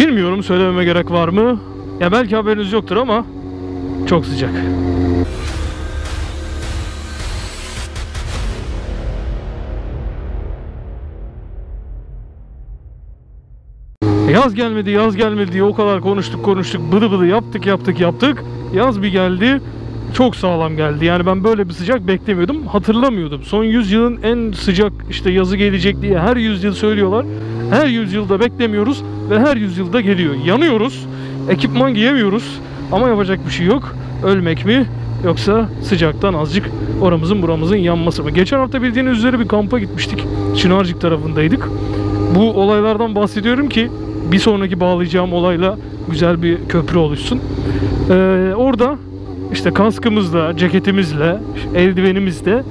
Bilmiyorum söylememe gerek var mı? Ya belki haberiniz yoktur ama çok sıcak. Yaz gelmedi, yaz gelmedi diye o kadar konuştuk konuştuk, bıdı bıdı yaptık yaptık yaptık. Yaz bir geldi, çok sağlam geldi. Yani ben böyle bir sıcak beklemiyordum, hatırlamıyordum. Son yüzyılın en sıcak işte yazı gelecek diye her yüzyıl söylüyorlar. Her yüzyılda beklemiyoruz ve her yüzyılda geliyor. Yanıyoruz, ekipman giyemiyoruz ama yapacak bir şey yok. Ölmek mi yoksa sıcaktan azıcık oramızın buramızın yanması mı? Geçen hafta bildiğiniz üzere bir kampa gitmiştik. Çınarcık tarafındaydık. Bu olaylardan bahsediyorum ki bir sonraki bağlayacağım olayla güzel bir köprü oluşsun. Ee, orada işte kaskımızla, ceketimizle, eldivenimizle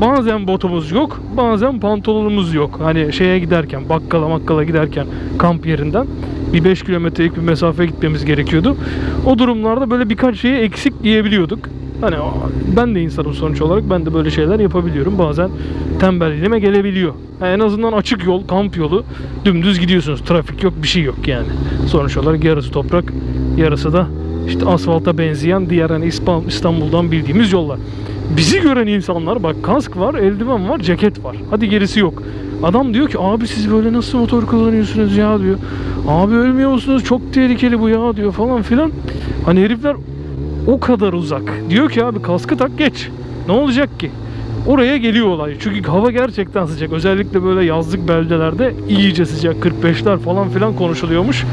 bazen botumuz yok, bazen pantolonumuz yok. Hani şeye giderken, bakkala makkala giderken kamp yerinden bir 5 kilometrelik bir mesafe gitmemiz gerekiyordu. O durumlarda böyle birkaç şeyi eksik giyebiliyorduk. Hani ben de insanım sonuç olarak ben de böyle şeyler yapabiliyorum. Bazen tembelliğime gelebiliyor. Yani en azından açık yol, kamp yolu dümdüz gidiyorsunuz. Trafik yok, bir şey yok yani. Sonuç olarak yarısı toprak, yarısı da işte asfalta benzeyen diğer hani İstanbul'dan bildiğimiz yollar. Bizi gören insanlar bak kask var, eldiven var, ceket var. Hadi gerisi yok. Adam diyor ki abi siz böyle nasıl motor kullanıyorsunuz ya diyor. Abi ölmüyor musunuz? Çok tehlikeli bu ya diyor falan filan. Hani herifler o kadar uzak. Diyor ki abi kaskı tak geç. Ne olacak ki? Oraya geliyor olay. Çünkü hava gerçekten sıcak. Özellikle böyle yazlık beldelerde iyice sıcak. 45'ler falan filan konuşuluyormuş.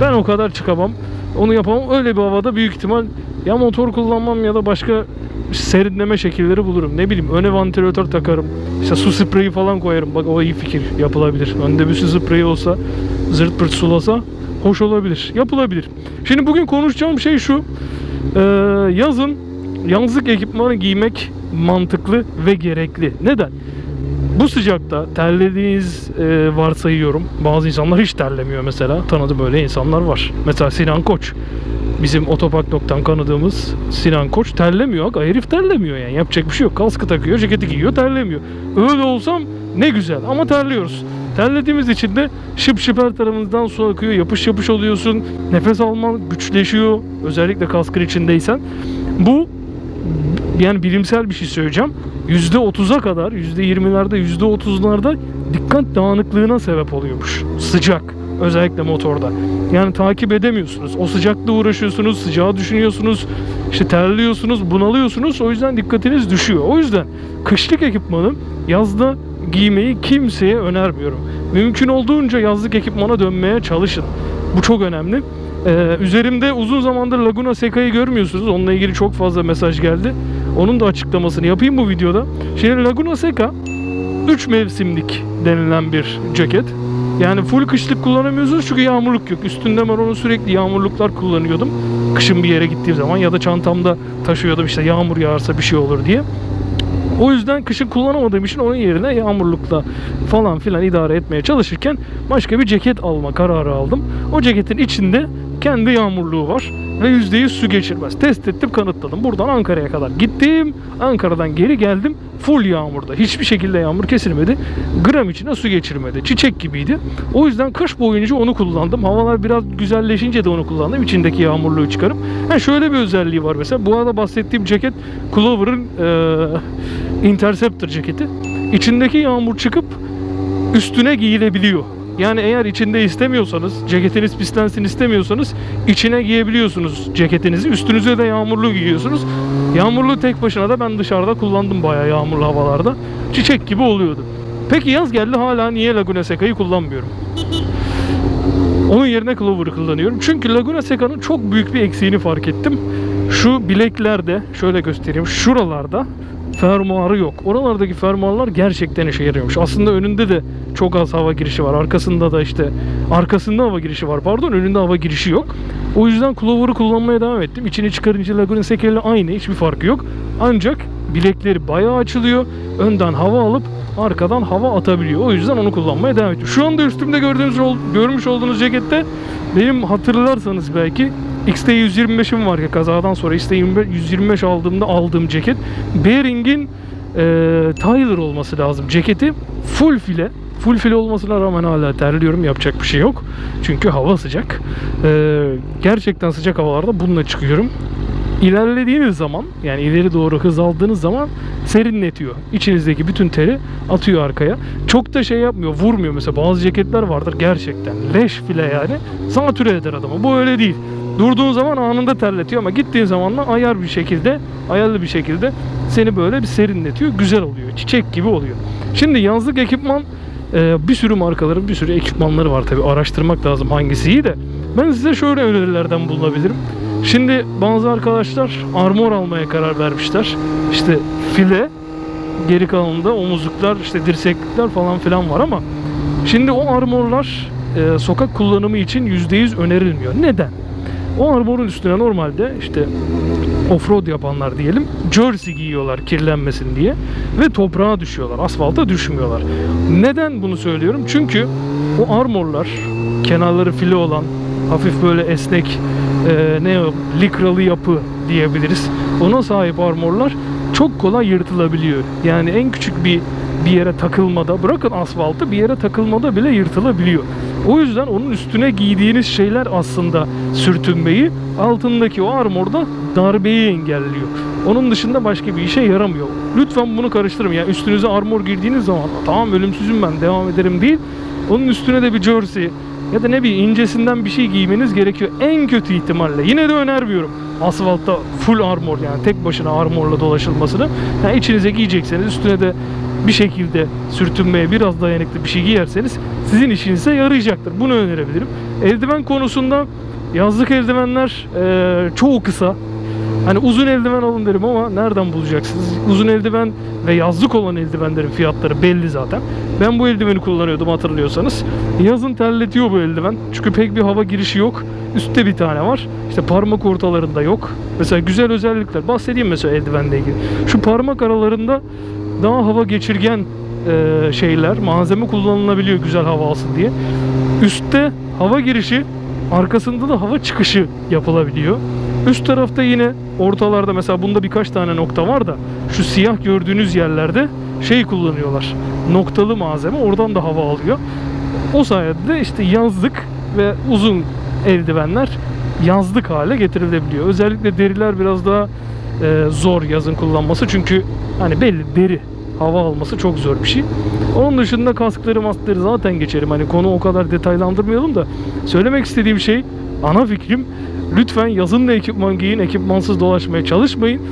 Ben o kadar çıkamam. Onu yapamam. Öyle bir havada büyük ihtimal ya motor kullanmam ya da başka serinleme şekilleri bulurum. Ne bileyim öne vantilatör takarım. İşte su spreyi falan koyarım. Bak o iyi fikir. Yapılabilir. Önde bir su spreyi olsa zırt pırt sulasa hoş olabilir. Yapılabilir. Şimdi bugün konuşacağım şey şu. Ee, yazın yazlık ekipmanı giymek mantıklı ve gerekli. Neden? Bu sıcakta terlediğiniz e, varsayıyorum. Bazı insanlar hiç terlemiyor mesela. Tanıdığım böyle insanlar var. Mesela Sinan Koç. Bizim otopark.dan kanadığımız Sinan Koç terlemiyor. Herif terlemiyor yani. Yapacak bir şey yok. Kaskı takıyor, ceketi giyiyor, terlemiyor. Öyle olsam ne güzel ama terliyoruz. Terlediğimiz için de şıp şıp her tarafınızdan su akıyor. Yapış yapış oluyorsun. Nefes alman güçleşiyor. Özellikle kaskın içindeysen. Bu yani bilimsel bir şey söyleyeceğim. %30'a kadar, %20'lerde, %30'larda dikkat dağınıklığına sebep oluyormuş. Sıcak. Özellikle motorda. Yani takip edemiyorsunuz. O sıcakla uğraşıyorsunuz, sıcağı düşünüyorsunuz, işte terliyorsunuz, bunalıyorsunuz. O yüzden dikkatiniz düşüyor. O yüzden kışlık ekipmanı yazda giymeyi kimseye önermiyorum. Mümkün olduğunca yazlık ekipmana dönmeye çalışın. Bu çok önemli. Ee, üzerimde uzun zamandır Laguna Seca'yı görmüyorsunuz. Onunla ilgili çok fazla mesaj geldi. Onun da açıklamasını yapayım bu videoda. Şimdi Laguna Seca 3 mevsimlik denilen bir ceket. Yani full kışlık kullanamıyorsunuz çünkü yağmurluk yok. Üstünde ben onu sürekli yağmurluklar kullanıyordum. Kışın bir yere gittiğim zaman ya da çantamda taşıyordum işte yağmur yağarsa bir şey olur diye. O yüzden kışın kullanamadığım için onun yerine yağmurlukla falan filan idare etmeye çalışırken başka bir ceket alma kararı aldım. O ceketin içinde kendi yağmurluğu var ve %100 su geçirmez. Test ettim kanıtladım. Buradan Ankara'ya kadar gittim. Ankara'dan geri geldim. Full yağmurda. Hiçbir şekilde yağmur kesilmedi. Gram içine su geçirmedi. Çiçek gibiydi. O yüzden kış boyunca onu kullandım. Havalar biraz güzelleşince de onu kullandım. İçindeki yağmurluğu çıkarıp. Ha şöyle bir özelliği var mesela. Bu arada bahsettiğim ceket Clover'ın e, Interceptor ceketi. İçindeki yağmur çıkıp üstüne giyilebiliyor. Yani eğer içinde istemiyorsanız, ceketiniz pislensin istemiyorsanız içine giyebiliyorsunuz ceketinizi. Üstünüze de yağmurlu giyiyorsunuz. Yağmurlu tek başına da ben dışarıda kullandım bayağı yağmurlu havalarda. Çiçek gibi oluyordu. Peki yaz geldi hala niye Laguna Seca'yı kullanmıyorum? Onun yerine Clover'ı kullanıyorum. Çünkü Laguna Seca'nın çok büyük bir eksiğini fark ettim. Şu bileklerde, şöyle göstereyim, şuralarda fermuarı yok. Oralardaki fermuarlar gerçekten işe yarıyormuş. Aslında önünde de çok az hava girişi var. Arkasında da işte arkasında hava girişi var. Pardon önünde hava girişi yok. O yüzden Clover'ı kullanmaya devam ettim. İçini çıkarınca Laguna Seca aynı. Hiçbir farkı yok. Ancak bilekleri bayağı açılıyor. Önden hava alıp arkadan hava atabiliyor. O yüzden onu kullanmaya devam ediyorum. Şu anda üstümde gördüğünüz görmüş olduğunuz cekette benim hatırlarsanız belki XT125'im var ya kazadan sonra XT125 aldığımda aldığım ceket. Bering'in e, Tyler olması lazım. Ceketi full file full fil olmasına rağmen hala terliyorum. Yapacak bir şey yok. Çünkü hava sıcak. Ee, gerçekten sıcak havalarda bununla çıkıyorum. İlerlediğiniz zaman yani ileri doğru hız aldığınız zaman serinletiyor. İçinizdeki bütün teri atıyor arkaya. Çok da şey yapmıyor, vurmuyor. Mesela bazı ceketler vardır gerçekten leş file yani. Zatüre eder adamı. Bu öyle değil. Durduğun zaman anında terletiyor ama gittiğin zaman da ayar bir şekilde, ayarlı bir şekilde seni böyle bir serinletiyor. Güzel oluyor. Çiçek gibi oluyor. Şimdi yazlık ekipman e, bir sürü markaların bir sürü ekipmanları var tabi araştırmak lazım hangisi iyi de ben size şöyle önerilerden bulunabilirim. Şimdi bazı arkadaşlar armor almaya karar vermişler. İşte file, geri kalanında omuzluklar, işte dirseklikler falan filan var ama şimdi o armorlar e, sokak kullanımı için %100 önerilmiyor. Neden? O armorun üstüne normalde işte offroad yapanlar diyelim jersey giyiyorlar kirlenmesin diye ve toprağa düşüyorlar. Asfalta düşmüyorlar. Neden bunu söylüyorum? Çünkü o armorlar kenarları file olan hafif böyle esnek e, ne likralı yapı diyebiliriz. Ona sahip armorlar çok kolay yırtılabiliyor. Yani en küçük bir bir yere takılmada bırakın asfaltı bir yere takılmada bile yırtılabiliyor. O yüzden onun üstüne giydiğiniz şeyler aslında sürtünmeyi altındaki o armorda darbeyi engelliyor. Onun dışında başka bir işe yaramıyor. Lütfen bunu karıştırmayın. Yani üstünüze armor girdiğiniz zaman tamam ölümsüzüm ben devam ederim değil. Onun üstüne de bir jersey ya da ne bileyim incesinden bir şey giymeniz gerekiyor. En kötü ihtimalle. Yine de önermiyorum. Asfaltta full armor yani tek başına armorla dolaşılmasını. Yani içinize giyecekseniz üstüne de bir şekilde sürtünmeye biraz dayanıklı bir şey giyerseniz sizin işinize yarayacaktır. Bunu önerebilirim. Eldiven konusunda yazlık eldivenler e, çoğu kısa. Hani uzun eldiven alın derim ama nereden bulacaksınız? Uzun eldiven ve yazlık olan eldivenlerin fiyatları belli zaten. Ben bu eldiveni kullanıyordum hatırlıyorsanız. Yazın terletiyor bu eldiven. Çünkü pek bir hava girişi yok. Üstte bir tane var. İşte parmak ortalarında yok. Mesela güzel özellikler. Bahsedeyim mesela eldivenle ilgili. Şu parmak aralarında daha hava geçirgen e, şeyler, malzeme kullanılabiliyor güzel hava alsın diye. Üstte hava girişi, arkasında da hava çıkışı yapılabiliyor. Üst tarafta yine ortalarda mesela bunda birkaç tane nokta var da şu siyah gördüğünüz yerlerde şey kullanıyorlar. Noktalı malzeme oradan da hava alıyor. O sayede de işte yazlık ve uzun eldivenler yazlık hale getirilebiliyor. Özellikle deriler biraz daha e, zor yazın kullanması çünkü hani belli deri hava alması çok zor bir şey. Onun dışında kaskları maskları zaten geçerim. Hani konu o kadar detaylandırmayalım da söylemek istediğim şey ana fikrim lütfen yazın da ekipman giyin, ekipmansız dolaşmaya çalışmayın.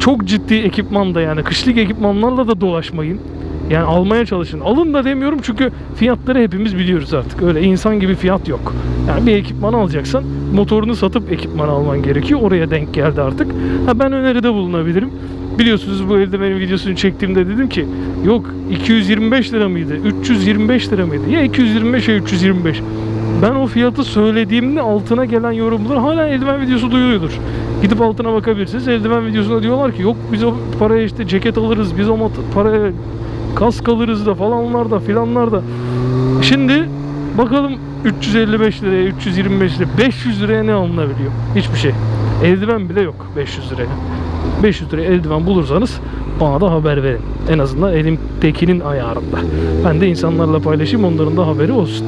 Çok ciddi ekipman da yani kışlık ekipmanlarla da dolaşmayın. Yani almaya çalışın. Alın da demiyorum çünkü fiyatları hepimiz biliyoruz artık. Öyle insan gibi fiyat yok. Yani bir ekipman alacaksan motorunu satıp ekipman alman gerekiyor. Oraya denk geldi artık. Ha ben öneride bulunabilirim. Biliyorsunuz bu eldivenin videosunu çektiğimde dedim ki yok 225 lira mıydı? 325 lira mıydı? Ya 225 ya 325. Ben o fiyatı söylediğimde altına gelen yorumlar hala eldiven videosu duyuluyordur. Gidip altına bakabilirsiniz. Eldiven videosunda diyorlar ki yok biz o paraya işte ceket alırız. Biz o paraya kask alırız da falanlar da filanlar da. Şimdi bakalım 355 liraya, 325 liraya, 500 liraya ne alınabiliyor? Hiçbir şey. Eldiven bile yok 500 liraya. 500 liraya eldiven bulursanız bana da haber verin. En azından elimdekinin ayarında. Ben de insanlarla paylaşayım onların da haberi olsun.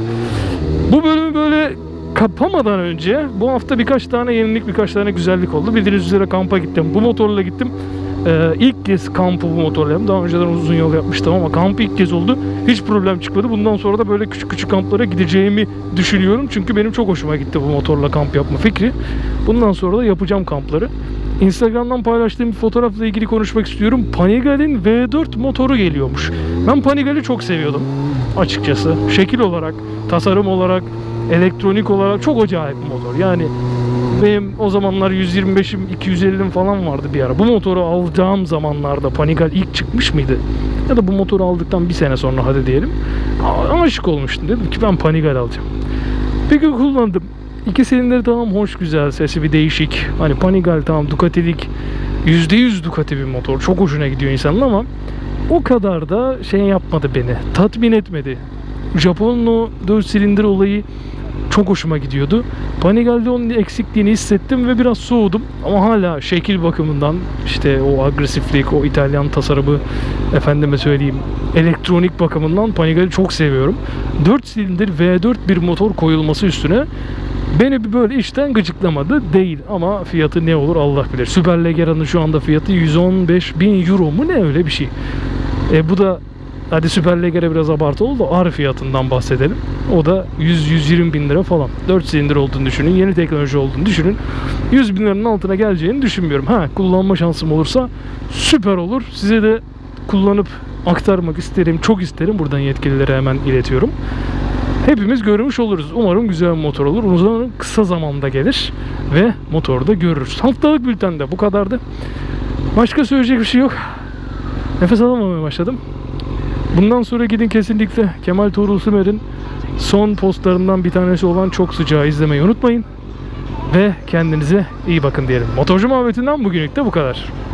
Bu bölümü böyle kapamadan önce bu hafta birkaç tane yenilik birkaç tane güzellik oldu. Bildiğiniz üzere kampa gittim. Bu motorla gittim. Ee, ilk kez kampı bu motorla yaptım. Daha önceden uzun yol yapmıştım ama kamp ilk kez oldu. Hiç problem çıkmadı. Bundan sonra da böyle küçük küçük kamplara gideceğimi düşünüyorum. Çünkü benim çok hoşuma gitti bu motorla kamp yapma fikri. Bundan sonra da yapacağım kampları. Instagram'dan paylaştığım bir fotoğrafla ilgili konuşmak istiyorum. Panigale'in V4 motoru geliyormuş. Ben Panigale'i çok seviyordum açıkçası. Şekil olarak, tasarım olarak, elektronik olarak çok acayip bir motor. Yani benim o zamanlar 125'im 250'im falan vardı bir ara. Bu motoru alacağım zamanlarda Panigale ilk çıkmış mıydı? Ya da bu motoru aldıktan bir sene sonra hadi diyelim. Aşık olmuştum. Dedim ki ben Panigale alacağım. Gün kullandım. İki silindir tamam hoş güzel sesi bir değişik. Hani Panigale tamam Ducati'lik %100 Ducati bir motor. Çok hoşuna gidiyor insanın ama o kadar da şey yapmadı beni. Tatmin etmedi. Japon'un o 4 silindir olayı Çok hoşuma gidiyordu. Panigel'de onun eksikliğini hissettim ve biraz soğudum. Ama hala şekil bakımından işte o agresiflik, o İtalyan tasarımı efendime söyleyeyim elektronik bakımından Panigel'i çok seviyorum. 4 silindir V4 bir motor koyulması üstüne Beni bir böyle işten gıcıklamadı değil ama fiyatı ne olur Allah bilir. Süper Legera'nın şu anda fiyatı 115 bin euro mu ne öyle bir şey. E bu da hadi Süper Legere biraz abartı oldu da R fiyatından bahsedelim. O da 100-120 bin lira falan. 4 silindir olduğunu düşünün. Yeni teknoloji olduğunu düşünün. 100 bin liranın altına geleceğini düşünmüyorum. Ha kullanma şansım olursa süper olur. Size de kullanıp aktarmak isterim. Çok isterim. Buradan yetkililere hemen iletiyorum hepimiz görmüş oluruz. Umarım güzel bir motor olur. Umarım kısa zamanda gelir ve motoru da görürüz. Haftalık bültende bu kadardı. Başka söyleyecek bir şey yok. Nefes alamamaya başladım. Bundan sonra gidin kesinlikle Kemal Tuğrul Sümer'in son postlarından bir tanesi olan Çok Sıcağı izlemeyi unutmayın. Ve kendinize iyi bakın diyelim. Motorcu muhabbetinden bugünlük de bu kadar.